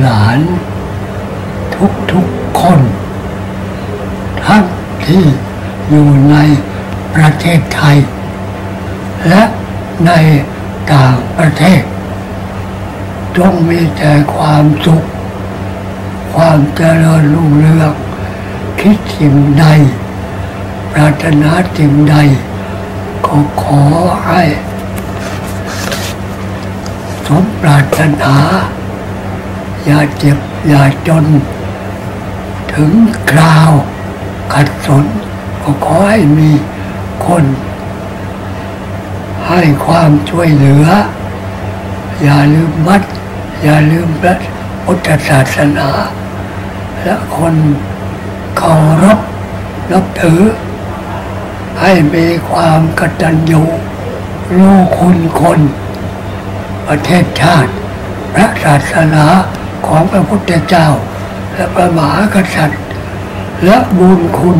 หลาน ทุกๆคน ทั้งที่อยู่ในประเทศไทย และในต่างประเทศ จงมีแต่ความสุข ความเจริญรุ่งเรืองคิดสิ่งใด ปรารถนาสิ่งใด ก็ขอให้สมปรารถนา อย่าเจ็บ อย่าจน ถึงคราว ขัดสน ก็ขอให้มีคน ให้ความช่วยเหลือ อย่าลืมวัด อย่าลืมพระพุทธศาสนา และคนเคารพนับถือ ให้มีความกตัญญูรู้คุณคน ประเทศชาติ พระศาสนา ของพระพุทธเจ้า และพระมหากษัตริย์ และบุญคุณ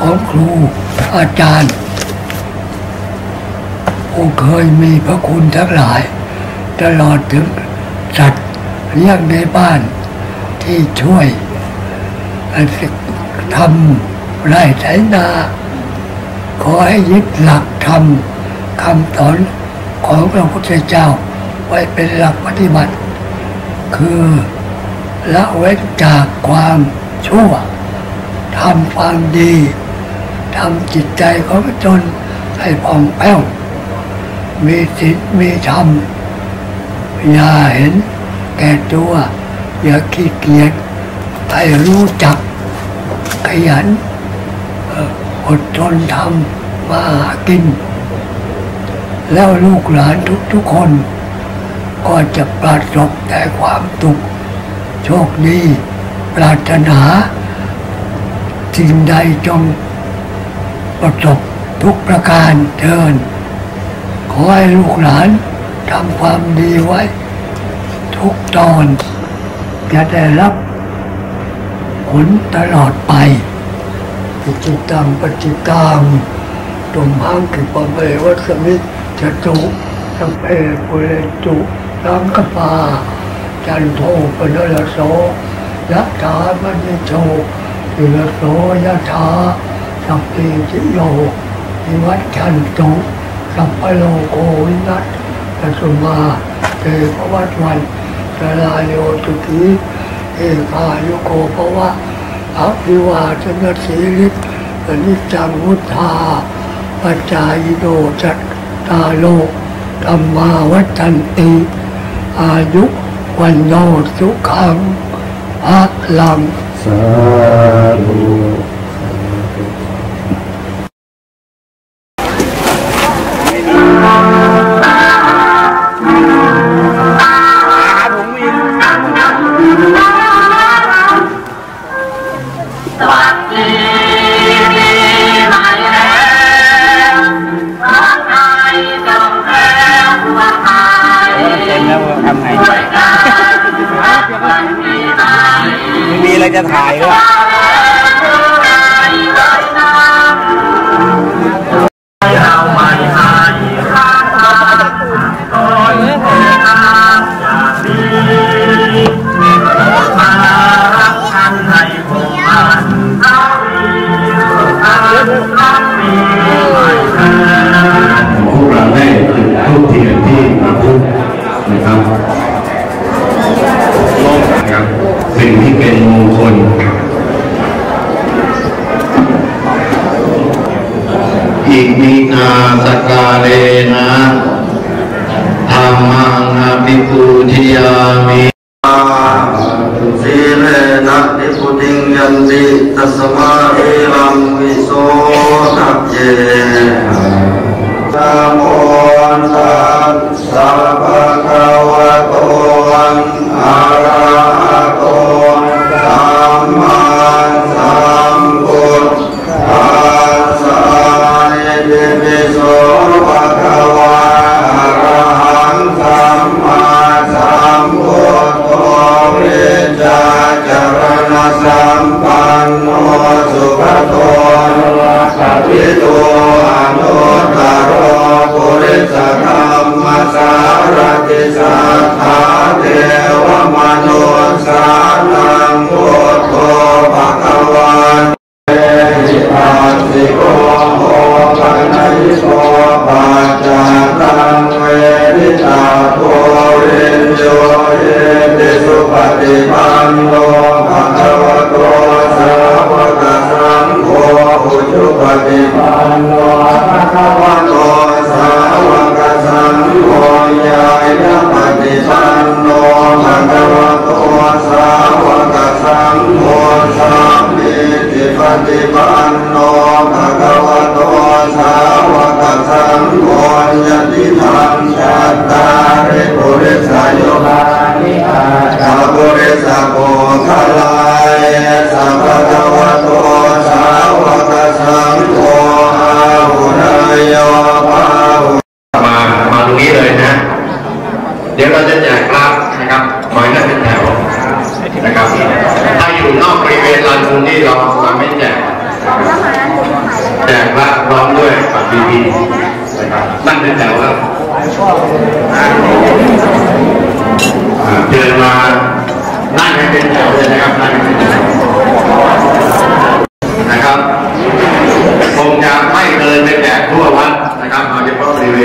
ของครูอาจารย์ผู้เคยมีพระคุณทั้งหลาย ตลอดถึงสัตว์เลี้ยงในบ้านที่ช่วยทำไร่ไถนา ขอให้ยึดหลักธรรมคำสอนของพระพุทธเจ้าไว้เป็นหลักปฏิบัติ คือ ละเว้นจากความชั่วทำความดีทำจิตใจของตนให้ผ่องแผ้ว มีศีลมีธรรม อย่าเห็นแก่ตัว อย่าขี้เกียจให้รู้จัก ขยันอดทนทำมาหากิน แล้วลูกหลานทุกๆคน ก็จะปราศกแต่ความตุกข์ โชคดีปรารถนาสิ่งใดจงประสบทุกประการเทิน ขอให้ลูกหลานทำความดีไว้ ทุกตอน จะได้รับผลตลอดไปปิจิตังปฏิตังตุมหังกิปะเมวัสมิจตุสัพเพปุเรตุสังกปา จันโทปนลโสยะถามณิโชติลโสยะถาสัพพิจิโยวิวัชชันตุสัพพโลโกวินัสตัสมาเตภวัตวันตลาโยตุติเอกายุโกภวะอภิวาชนสีริอนิจจังวุธาปัจจายโนจัตตาโลธรรมาวัจันติอายุ วันโนสุขังพระลังสาธุ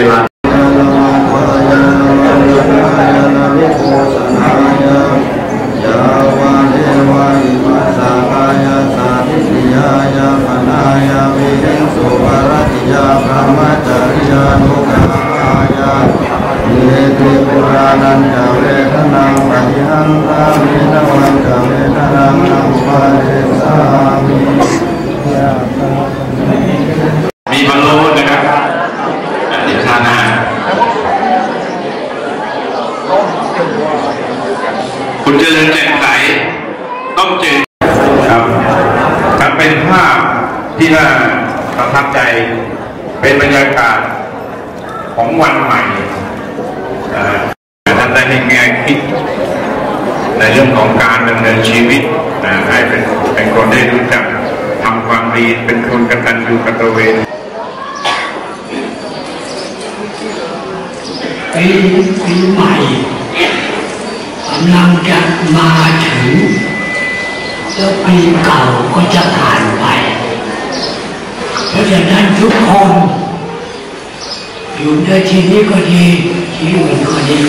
เในเรื่องของการดำเนินชีวิตนะให้เป็นเป็นคนได้รู้จักทำความดีเป็นคนกตัญญูกตเวทีปีปีใหม่กำลังจะมาถึงแล้วปีเก่าก็จะผ่านไปเพราะฉะนั้นทุกคน อยู่ในที่นี้ก็ดีที่อื่นก็ดี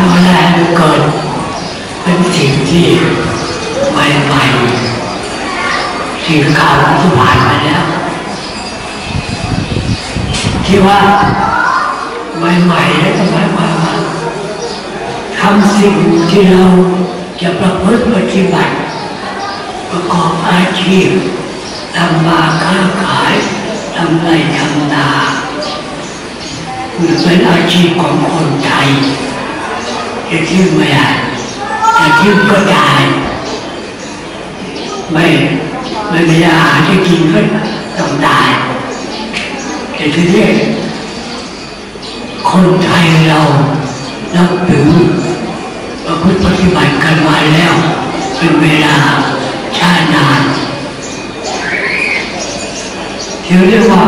ก็ทำอะไรให้มันเกิดเป็นสิ่งที่ใหม่ๆสิ่งเก่าที่ผ่านไปแล้วที่ว่าใหม่ๆแล้วก็หมายความว่าทำสิ่งที่เราจะประพฤติปฏิบัติประกอบอาชีพทำมาค้าขายทำไรทำนาเป็นอาชีพของคนไทย จะทิ้งไม่ได้จะทิ้งก็ได้ไม่ไม่มีอาหารจะกินก็ต้องได้แต่ทีนี้คนไทยเรานับถือประพฤติปฏิบัติกันมาแล้ว เป็นเวลาช้านานที่เรียกว่า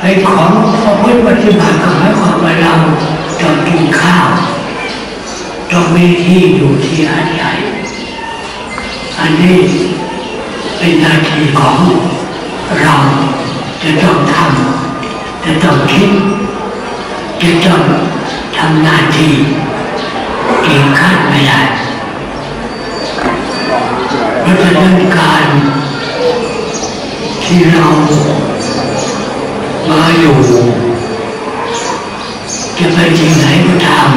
ไอ้ของประพฤติปฏิบัติก็หมายความว่าเรา ต้องกินข้าวต้องมีที่อยู่ที่อาศัยอันนี้เป็นหน้าที่ของเราจะต้องทำจะต้องคิดจะต้องทำหน้าที่เก่งขั้นไม่ได้เพราะฉะนั้นการที่เรามาอยู่ จะไปที่ไหนก็ตาม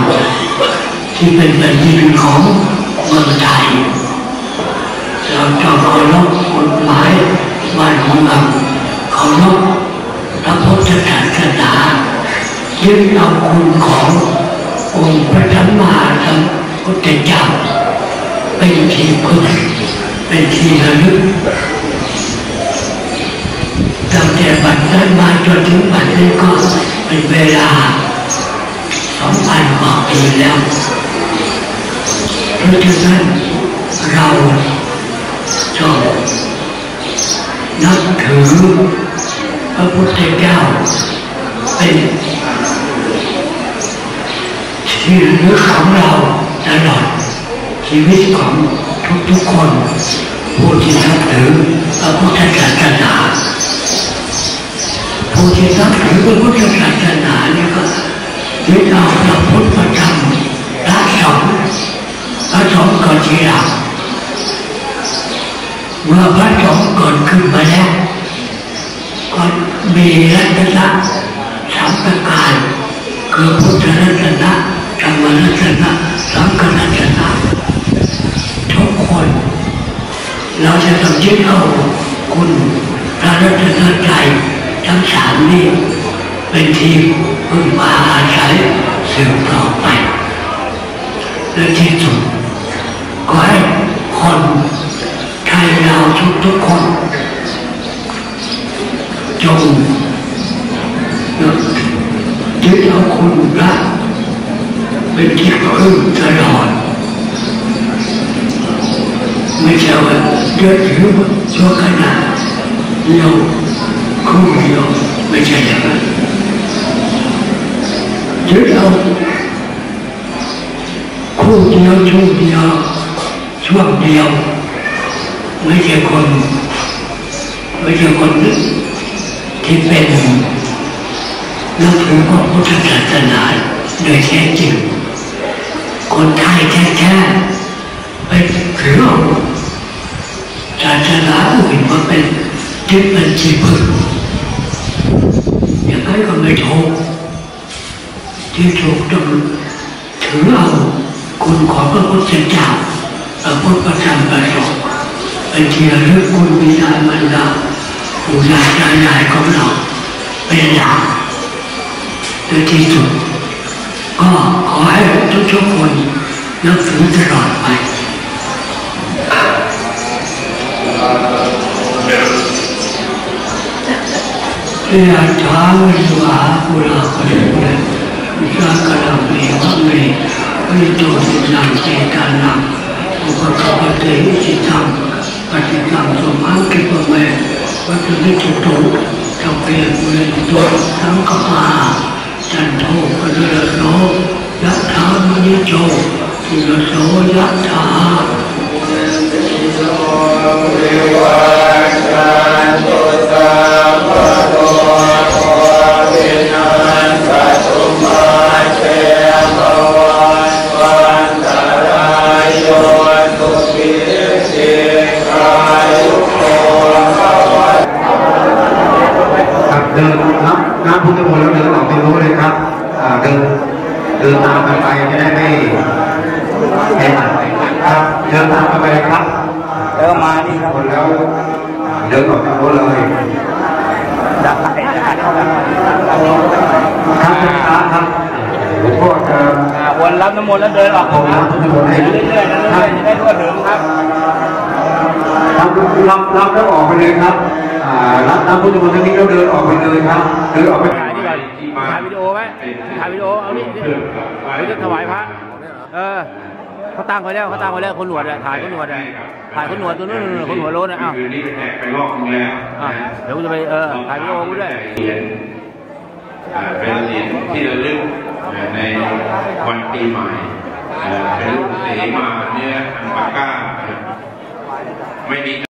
ที่เป็นแผ่นดินของเมืองไทยเราต้องเคารพกฎหมายบ้านของเราเคารพพระพุทธศาสนายึดเอาคุณขององค์พระสัมมาสัมพุทธเจ้าเป็นที่พึ่งเป็นที่ระลึกตั้งแต่บัดนั้นมาจนถึงบัดนี้ก็เป็นเวลา สองพันกว่าปีแล้วเพราะฉะนั้นเราจงนับถือพระพุทธเจ้าเป็นที่ระลึกของเราตลอดชีวิตของทุกๆคนผู้ที่นับถือพระพุทธศาสนาผู้ที่นับถือพระพุทธศาสนาเนี่ยก็ ยึดเอาพระพุทธธรรมพระสงฆ์พระสงฆ์ก่อนทีหลังเมื่อพระสงฆ์เกิดขึ้นมาแล้วก็มีรัตนะสามประการคือพุทธรัตนะธรรมรัตนะสังฆรัตนะทุกคน เราจะต้องยึดเอาคุณพระรัตนตรัยทั้งสามนี้ เป็นที่พึ่งพาอาศัยสืบต่อไปและที่สุดก็ให้คนไทยเราทุกทุกคน จงยึดเอาคุณพระเป็นที่พึ่งตลอดไม่ใช่ว่าเดือดถือชั่วขณะเดียวคู่เดียวไม่ใช่อย่างนั้น ยึดเอาคู่เดียวช่วงเดียวช่วงเดียว ไม่ใช่คนไม่ใช่คนที่เป็นนับถือพระพุทธศาสนาโดยแท้จริง คนไทยแท้ๆไปถือเอาศาสนาอื่นมาเป็นที่เป็นที่พึ่งอย่างนั้นก็ไม่ถูก ที่ถูกต้องถือเอาคุณของพระพุทธเจ้าพระพุทธธรรมประสงค์เป็นที่ระลึกคุณบิดามารดาปู่ย่าตายายของเราเป็นหลักโดยที่สุด ก็ขอให้ทุกๆคนนับถือตลอดไปเรียนถามวิสวาปุราปริปุเร นวิชากรรมเมวะเมวิโตสินังเจตานังอุปกปเตอิจิตังปฏิตังสมังคิปเมวัตถุนิจตุจเปลี่ยนปุเรนตัวทั้งกปาจันโทปะเนรโนยัตถามนิโจติรโส ออกไปเลยครับอ่ารับน้ำพุทธมนต์ทั้งนี้แล้วเดินออกไปเลยครับ เดินออกไปถ่ายนี่ก่อนถ่ายวิดีโอไหมถ่ายวิดีโอ เอานี่นี่เดี๋ยวจะถวายพระ เออเขาตั้งไว้แล้วเขาตั้งไว้แล้วคนหนวดอะถ่ายคนหนวดอะถ่ายคนหนวดตัวนู้นๆคนหัวโล้นอะอ้าวคืนนี้แจกไปรอบนึงแล้วอะเดี๋ยวกูจะไปเออถ่ายวิดีโอกูด้วยเหรียญอ่าเป็นเหรียญที่ระลึกอ่าในวันปีใหม่อ่าเป็นรูปเสมาเนื้ออันปาก้าไม่มี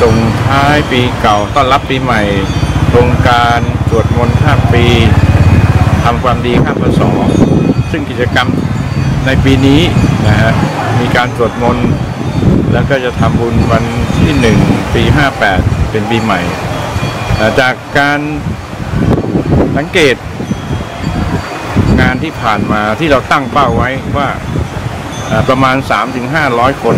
ส่งท้ายปีเก่าต้อนรับปีใหม่โครงการสวดมนต์ข้ามปีทำความดีข้ามพศซึ่งกิจกรรมในปีนี้นะฮะมีการสวดมนต์แล้วก็จะทำบุญวันที่1ปี 58 เป็นปีใหม่ จากการสังเกตงานที่ผ่านมาที่เราตั้งเป้าไว้ว่าประมาณ 3-500 คน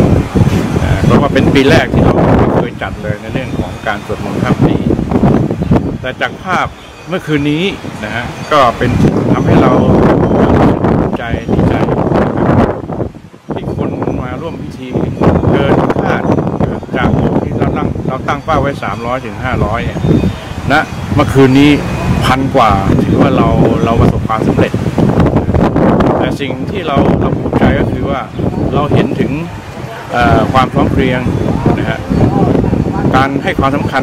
เพราะว่าเป็นปีแรกที่เราไม่เคยจัดเลยในเรื่องของการสวดมนต์ข้ามปี แต่จากภาพเมื่อคืนนี้นะฮะก็เป็นทำให้เราใจดีใจที่คนมาร่วมพิธีเกินคาดจากที่เราตั้งเราตั้งเป้าไว้ 300ถึง500เนี่ยนะเมื่อคืนนี้พันกว่าถือว่าเราเราประสบความสำเร็จ แต่สิ่งที่เราเราภูมิใจก็คือว่าเราเห็นถึง ความพร้อมเพรียงนะฮะการให้ความสำคัญ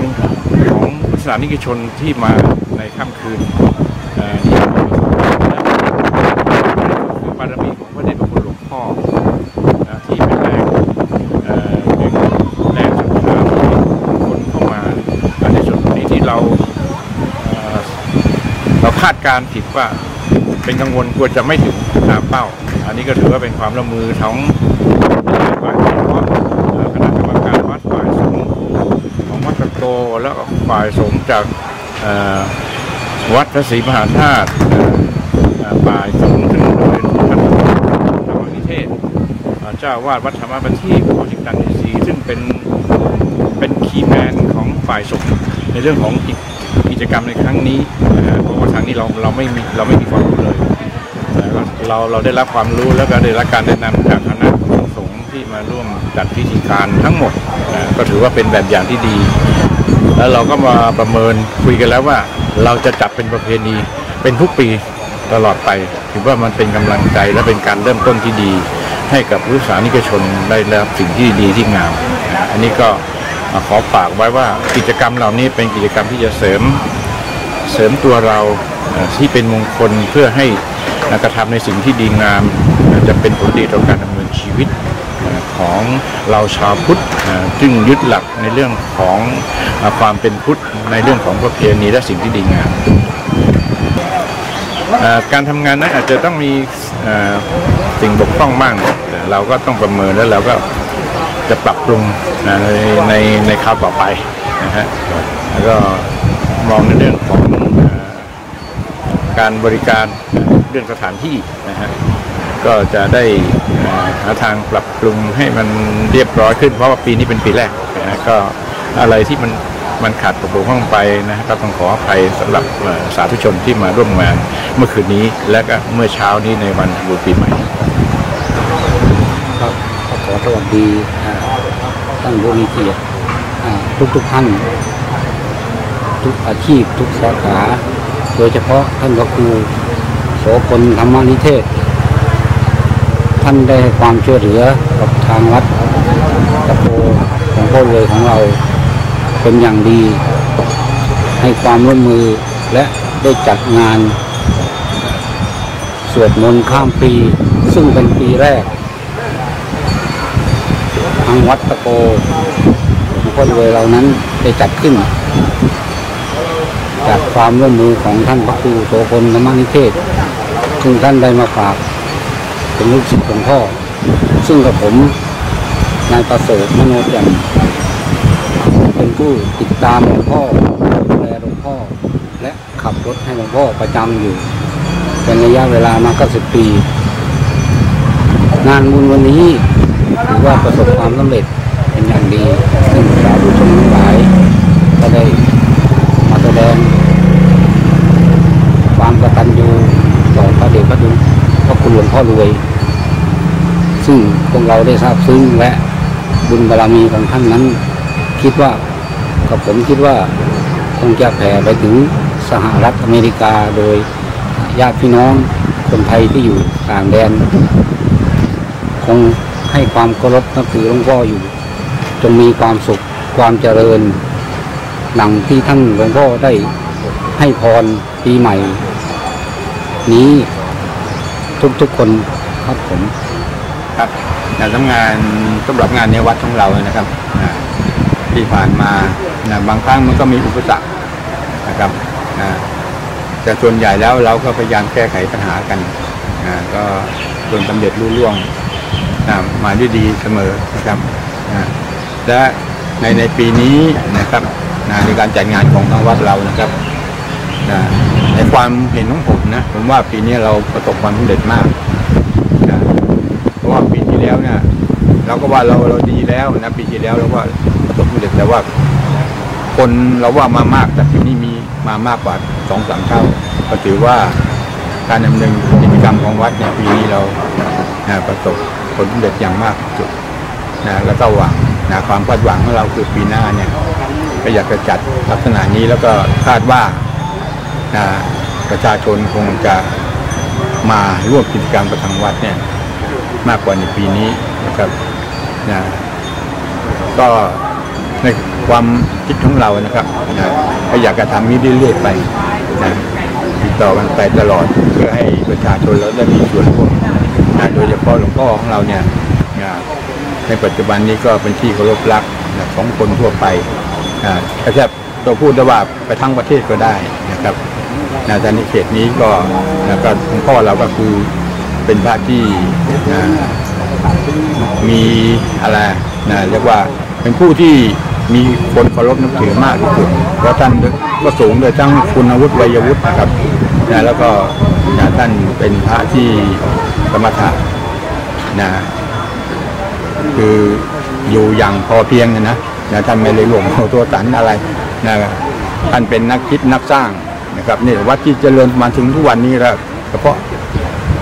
ของพุทธศาสนิกชนที่มาในค่ำคืนเอ่อที่เราคือบารมีของพระเดชพระคุณหลวงพ่อที่เป็นแรงแรงศรัทธาคนเข้ามาในส่วนตรงนี้ที่เราเราคาดการณ์ผิดว่าเป็นกังวลกลัวจะไม่ถึงตามเป้า อันนี้ก็ถือว่าเป็นความร่วมมือของ ฝ่ายสงฆ์จากวัดพระศรีมหาธาตุฝ่ายสงฆ์ซึ่งโดยท่านธรรมนิเทศ เจ้าวาดวัดธรรมบัณฑิตโพธิกันนิสีซึ่งเป็นเป็นคีย์แมนของฝ่ายสงฆ์ในเรื่องของกิจกรรมในครั้งนี้เพราะว่าทางนี้เราเราไม่มีเราไม่มีความรู้เลยเราเราได้รับความรู้แล้วก็ได้รับการแนะนำจากคณะสงฆ์ที่มาร่วมจัดพิธีการทั้งหมด นะก็ถือว่าเป็นแบบอย่างที่ดี แล้วเราก็มาประเมินคุยกันแล้วว่า เราจะจัดเป็นประเพณีเป็นทุกปีตลอดไป ถือว่ามันเป็นกำลังใจและเป็นการเริ่มต้นที่ดี ให้กับพุทธศานิกชนได้รับสิ่งที่ดีที่งาม อันนี้ก็ขอฝากไว้ว่ากิจกรรมเหล่านี้เป็นกิจกรรมที่จะเสริมเสริมตัวเราที่เป็นมงคลเพื่อให้กระทำในสิ่งที่ดีงาม จะเป็นผลดีต่อการดำเนินชีวิต ของเราชาวพุทธเอ่อซึ่งยึดหลักในเรื่องของอความเป็นพุทธในเรื่องของประเพณีและสิ่งที่ดีงามการทำงานนั้นอาจจะต้องมีสิ่งบกพร่องบ้างเราก็ต้องประเมินแล้วเราก็จะปรับปรุงในในในคราวต่อไปนะฮะแล้วก็มองในเรื่องของการบริการเรื่องสถานที่นะฮะก็จะได้ หาทางปรับปรุงให้มันเรียบร้อยขึ้น เพราะว่าปีนี้เป็นปีแรกนะก็อะไรที่มันมันขาดตกบกพร่องไปนะก็ต้องขออภัยสำหรับสาธุชนที่มาร่วมงานเมื่อคืนนี้ และก็เมื่อเช้านี้ในวันบุญปีใหม่ครับก็ขอสวัสดีท่านผู้มีเกียรติทุกทุกท่าน ทุกอาชีพทุกสาขา โดยเฉพาะท่านพระครูโสพลธรรมนิเทศ ท่านได้ให้ความช่วยเหลือกับทางวัดตะโพของพ่อเลยของเราเป็นอย่างดี ให้ความร่วมมือและได้จัดงาน สวดมนต์ข้ามปี ซึ่งเป็นปีแรก ทางวัดตะโกหลวงพ่อรวยเรานั้นได้จัดขึ้น จากความร่วมมือของท่านพระครูโสพลธรรมนิเทศซึ่งท่านได้มาฝาก เป็นลูกศิษย์หลวงพ่อ ซึ่งกับผมนายประเสริฐมโนแจ่มเป็นผู้ติดตามหลวงพ่อดูแลหลวงพ่อ และขับรถให้หลวงพ่อประจำอยู่ เป็นระยะเวลามาเกก็สิบปี งานบุญวันนี้ถือว่าประสบความสำเร็จเป็นอย่างดี ซึ่งสาธุชนทั้งหลายก็ได้มาแสดง ความกตัญญูต่อพระเดชพระคุณพระคุณหล วย ซึ่งพวกเราได้ทราบซึ้งและบุญบารมีของท่านนั้น คิดว่ากับผมคิดว่าคงจะแผ่ไปถึงสหรัฐอเมริกาโดยญาติพี่น้องคนไทยที่อยู่ต่างแดน คงให้ความเคารพนับถือหลวงพ่ออยู่ จงมีความสุขความเจริญหนังที่ท่านหลวงพ่อได้ให้พรปีใหม่ นี้ ทุกๆคนครับผมครับการทำงานสำหรับงานในวัดของเรานะครับที่ผ่านมานะบางครั้งมันก็มีอุปสรรคนะครับอ่าแต่ส่วนใหญ่แล้วเราก็พยายามแก้ไขปัญหากันอ่าก็จนสำเร็จรุ่ล่วงนะมาด้วยดีเสมอนะครับอ่าและในในปีนี้นะครับนะในการจัดงานของทางวัดเรานะครับนะ ในความเห็นของผมนะ ผมว่าปีนี้เราประสบความสำเร็จมากนะเพราะว่าปีที่แล้วเนี่ยเราก็ว่าเราเราดีแล้วนะปีที่แล้วเราว่าประสบความสำเร็จแต่ว่า คนเราว่ามามาก แต่ปีนี้มีมามากกว่าสองสามเท่าก็ถือว่าการดำเนินกิจกรรมของวัดเนี่ยปีนี้เรานะประสบผลสำเร็จอย่างมากที่สุดนะแล้วก็หวังนะความคาดหวังของเราคือปีหน้าเนี่ยก็อยากจะจัดลักษณะนี้แล้วก็คาดว่า นะประชาชนคงจะมาร่วมกิจกรรมกับทางวัดเนี่ยมากกว่าในปีนี้นะครับนะก็ในความคิดของเรานะครับนะก็อยากจะทำนี้เรื่อยๆไปนะติดต่อกันไปตลอดเพื่อให้ประชาชนเราได้มีส่วนร่วมนะโดยเฉพาะหลวงพ่อของเราเนี่ยนะในปัจจุบันนี้ก็เป็นที่เคารพรักนะของคนทั่วไปนะก็แท บตัวพูดได้ว่าไปทั้งประเทศก็ได้นะครับนะแต่ในเขตนี้ก็นะก็หลวงพ่อเราก็คือเป็นพระที่นะมีอะไรนะเรียกว่าเป็นผู้ที่มีคนเคารพนับถือมากที่สุดเพราะท่านก็สูงโดยทั้งคุณวุฒิวัยวุฒินะครับนะแล้วก็นะท่านเป็นพระที่สมถะนะคืออยู่อย่างพอเพียงนะนะท่านไม่เลยหลงเอาตัวสันอะไร นะท่านเป็นนักคิดนักสร้างนะครับนี่วัดที่เจริญมาถึงทุกวันนี้แล้วเฉพาะ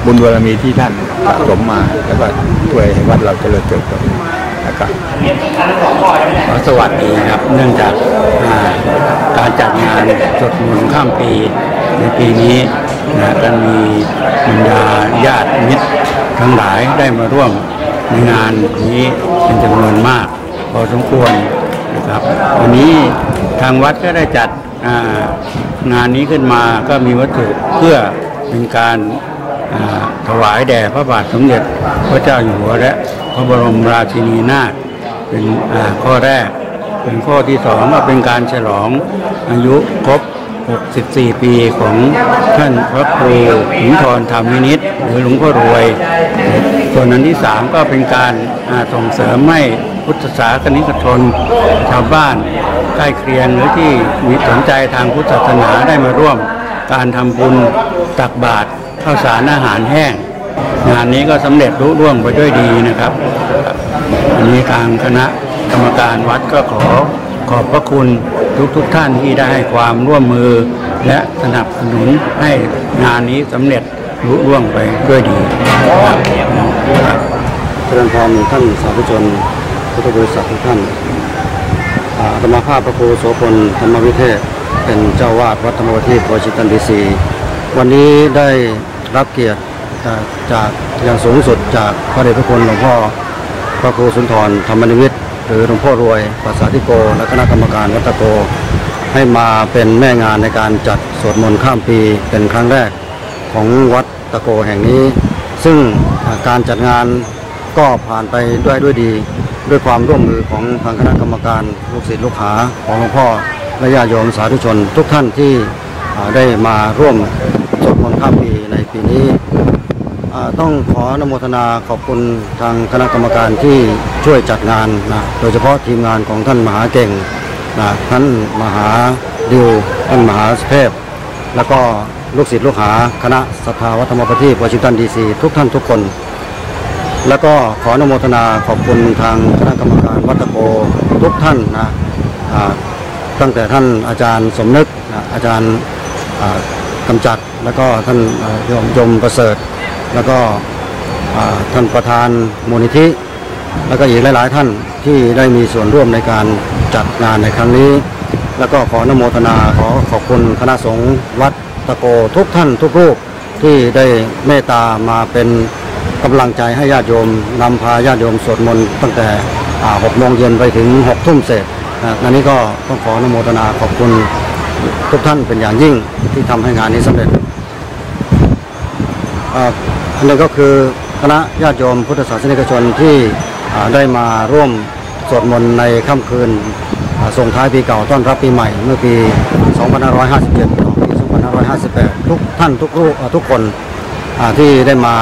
บุญบารมีที่ท่านสะสมมาแล้วก็ช่วยให้วัดเราเจริญเติบโตนะครับขอสวัสดีครับ เนื่องจากการจัดงานสวดมนต์ข้ามปีในปีนี้นะก็มีบรรดาญาติมิตรทั้งหลายได้มาร่วมในงานนี้เป็นจำนวนมาก พอสมควรนะครับวันนี้ ทางวัดก็ได้จัดงานนี้ขึ้นมาก็มีวัตถุเพื่อเป็นการถวายแด่พระบาทสมเด็จพระเจ้าอยู่หัวและพระบรมราชินีนาถเป็นข้อแรก เป็นข้อที่สองก็เป็นการฉลองอายุครบ 64 ปีของท่านพระครูหินทรธรรมวินิตหรือหลวงพ่อรวย ส่วนอันที่สามก็เป็นการส่งเสริมให้ พุทธศาสนิกชน ชาวบ้านใกล้เคียงหรือที่มีสนใจทางพุทธศาสนาได้มาร่วม การทำบุญตักบาตรข้าวสารอาหารแห้ง งานนี้ก็สำเร็จรุ่ร่วงไปด้วยดีนะครับอันนี้ทางคณะกรรมการวัดก็ขอขอบพระคุณทุกทุกท่านที่ได้ให้ความร่วมมือ และสนับสนุนให้งานนี้สำเร็จรุ่ร่วงไปด้วยดีครับครับเจริญพรท่านสาธุชน พุทธบริษัททุกท่านธรรมภาพพระครูโสพลธรรมวิเทศ เป็นเจ้าวาดวัดธรรมวทีวชิตันดีซีวันนี้ได้รับเกียรติจากอย่างสูงสุดจากพระเดชพระคุณหลวงพ่อพระครูสุนทรธรรมนิมิตรหรือหลวงพ่อรวยภาษาธิโก และคณะกรรมการวัดตะโก ให้มาเป็นแม่งานในการจัดสวดมนต์ข้ามปีเป็นครั้งแรกของวัดตะโกแห่งนี้ ซึ่งการจัดงานก็ผ่านไปด้วยด้วยดี ด้วยความร่วมมือของทางคณะกรรมการลูกศิษย์ลูกหาของหลวงพ่อและญาติโยมสาธุชน ทุกท่านที่ได้มาร่วมสวดมนต์ข้ามปีในปีนี้ต้องขออนุโมทนาขอบคุณทางคณะกรรมการที่ช่วยจัดงานนะโดยเฉพาะทีมงานของท่านมหาเก่งนะท่านมหาดิวท่านมหาเทพ แล้วก็ลูกศิษย์ลูกหาคณะสภาวัฒนธรรมประทีปวชิงตันดีซีทุกท่านทุกคน แล้วก็ขออนุโมทนาขอบคุณทางคณะกรรมการวัดตะโกทุกท่านนะตั้งแต่ท่านอาจารย์สมนึกอาจารย์กำจัด แล้วก็ท่านโยมยมประเสริฐ แล้วก็ท่านประธานมูลนิธิ แล้วก็อีกหลาย ๆ ท่านที่ได้มีส่วนร่วมในการจัดงานในครั้งนี้ แล้วก็ขออนุโมทนาขอขอบคุณคณะสงฆ์วัดตะโกทุกท่านทุกรูปที่ได้เมตตามาเป็น กำลังใจให้ญาติโยมนำพาญาติโยมสวดมนต์ตั้งแต่หกโมงเย็นไปถึงหกทุ่มเสร็จนะอันนี้ก็ต้องขออนุโมทนาขอบคุณทุกท่านเป็นอย่างยิ่งที่ทำให้งานนี้สำเร็จอันนี้ก็คือคณะญาติโยมพุทธศาสนิกชนที่ได้มาร่วมสวดมนต์ในค่ำคืนส่งท้ายปีเก่าต้อนรับปีใหม่เมื่อปี 2557 ปี 2558 ทุกท่านทุกรูปทุกคน ที่ได้มา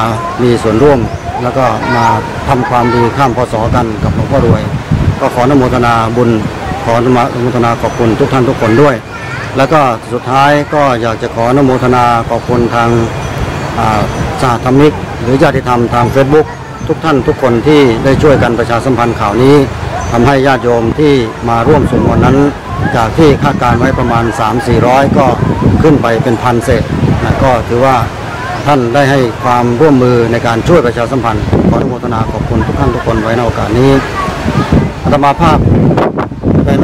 มีส่วนร่วม แล้วก็มาทำความดีข้ามพศกันกับหลวงพ่อรวย ก็ขออนุโมทนาบุญขออนุโมทนาขอบคุณทุกท่านทุกคนด้วย แล้วก็สุดท้ายก็อยากจะขออนุโมทนาขอบคุณทางอ่าสหธรรมิก หรือญาติธรรมทาง Facebook ทุกท่านทุกคนที่ได้ช่วยกันประชาสัมพันธ์ข่าวนี้ทำให้ญาติโยมที่มาร่วมสวดมนต์นั้น จากที่คาดการไว้ประมาณ 3-400 ก็ขึ้นไปเป็นพันเศษนะก็ถือว่า ท่านได้ให้ความร่วมมือในการช่วยประชาสัมพันธ์ขออนุโมทนาขอบคุณทุกท่านทุกคนไว้ในโอกาสนี้อาตมาภาพเป็น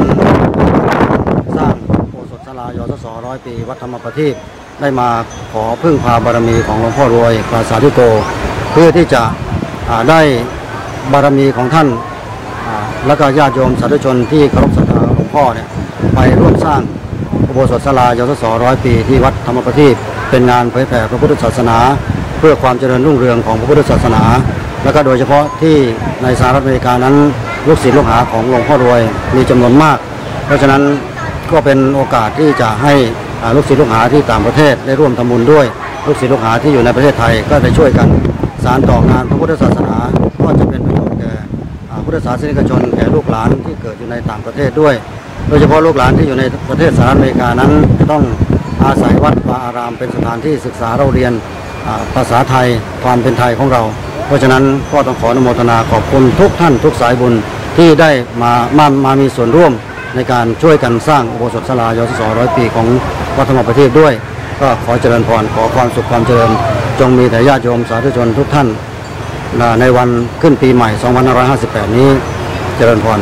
สร้างโอสถสลายอสร้อยปีวัดธรรมประทีปได้มาขอพึ่งพาบารมีของหลวงพ่อรวยปราสาทธิโก เพื่อที่จะได้บารมีของท่านแล้วก็ญาติโยมสาธุชนที่เคารพศรัทธาหลวงพ่อเนี่ยไปร่วมสร้างอุโบสถสลายอสสร้อยปีที่วัดธรรมประทีป เป็นงานเผยแผ่พระพุทธศาสนา เพื่อความเจริญรุ่งเรืองของพระพุทธศาสนา แล้วก็โดยเฉพาะที่ในสหรัฐอเมริกานั้นลูกศิษย์ลูกหาของหลวงพ่อรวยมีจำนวนมาก เพราะฉะนั้นก็เป็นโอกาสที่จะให้ลูกศิษย์ลูกหาที่ต่างประเทศได้ร่วมทำบุญด้วย ลูกศิษย์ลูกหาที่อยู่ในประเทศไทยก็ได้ช่วยกันสารต่องานพระพุทธศาสนา ก็จะเป็นประโยชน์แก่พุทธศาสนิกชนแก่ลูกหลานที่เกิดอยู่ในต่างประเทศด้วย โดยเฉพาะลูกหลานที่อยู่ในประเทศสหรัฐอเมริกานั้นต้อง อาศัยวัดวาอารามเป็นสถานที่ศึกษาเราเรียนภาษาไทยความเป็นไทยของเรา เพราะฉะนั้นก็ต้องขออนุโมทนาขอบคุณทุกท่านทุกสายบุญที่ได้มามามามีส่วนร่วมในการช่วยกันสร้างอุโบสถศาลายศสร้อยปีของวัดธรรมประเทศด้วย ก็ขอเจริญพรขอความสุขความเจริญ จงมีแต่ญาติโยมสาธุชนทุกท่านในวันขึ้นปีใหม่ 2558 นี้เจริญพร